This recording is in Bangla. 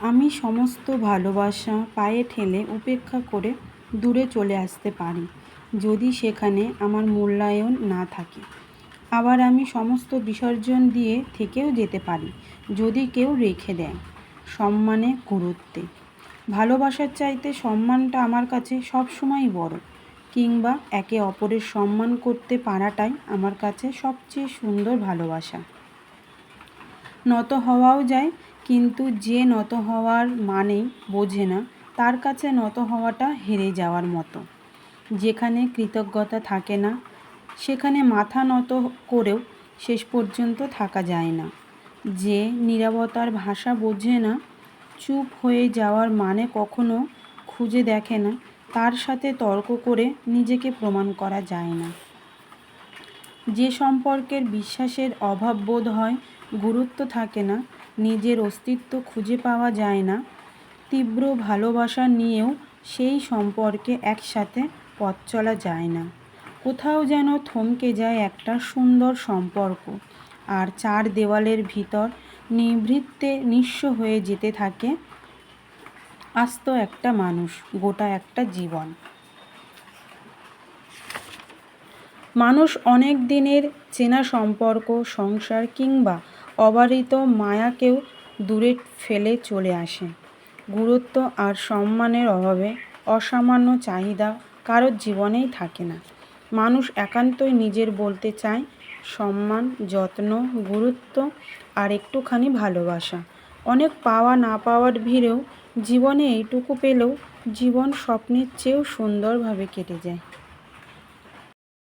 আমি সমস্ত ভালোবাসা পায়ে ঠেলে উপেক্ষা করে দূরে চলে আসতে পারি, যদি সেখানে আমার মূল্যায়ন না থাকে। আবার আমি সমস্ত বিসর্জন দিয়ে থেকেও যেতে পারি, যদি কেউ রেখে দেয় সম্মানে গুরুত্বে। ভালোবাসার চাইতে সম্মানটা আমার কাছে সবসময়ই বড়, কিংবা একে অপরের সম্মান করতে পারাটাই আমার কাছে সবচেয়ে সুন্দর ভালোবাসা। নত হওয়াও যায় কিন্তু যে নত হওয়ার মানেই বোঝে না, তার কাছে নত হওয়াটা হেরে যাওয়ার মতো। যেখানে কৃতজ্ঞতা থাকে না, সেখানে মাথা নত করেও শেষ পর্যন্ত থাকা যায় না। যে নীরবতার ভাষা বোঝে না, চুপ হয়ে যাওয়ার মানে কখনো খুঁজে দেখে না, তার সাথে তর্ক করে নিজেকে প্রমাণ করা যায় না। যে সম্পর্কের বিশ্বাসের অভাব বোধ হয়, গুরুত্ব থাকে না নিজের অস্তিত্ব খুঁজে পাওয়া যায় না। তীব্র ভালোবাসা নিয়েও সেই সম্পর্কে একসাথে পথ চলা যায় না। কোথাও যেন থমকে যায় একটা সুন্দর সম্পর্ক, আর চার দেওয়ালের ভিতর নিভৃত্তে নিঃস্ব হয়ে যেতে থাকে আস্ত একটা মানুষ, গোটা একটা জীবন। মানুষ অনেক দিনের চেনা সম্পর্ক, সংসার কিংবা অবারিত মায়াকেও দূরে ফেলে চলে আসে। গুরুত্ব আর সম্মানের অভাবে অসামান্য চাহিদা কারোর জীবনেই থাকে না। মানুষ একান্তই নিজের বলতে চায়, সম্মান, যত্ন, গুরুত্ব আর একটুখানি ভালোবাসা। অনেক পাওয়া না পাওয়ার ভিড়েও জীবনে এইটুকু পেলেও জীবন স্বপ্নের চেয়েও সুন্দরভাবে কেটে যায়।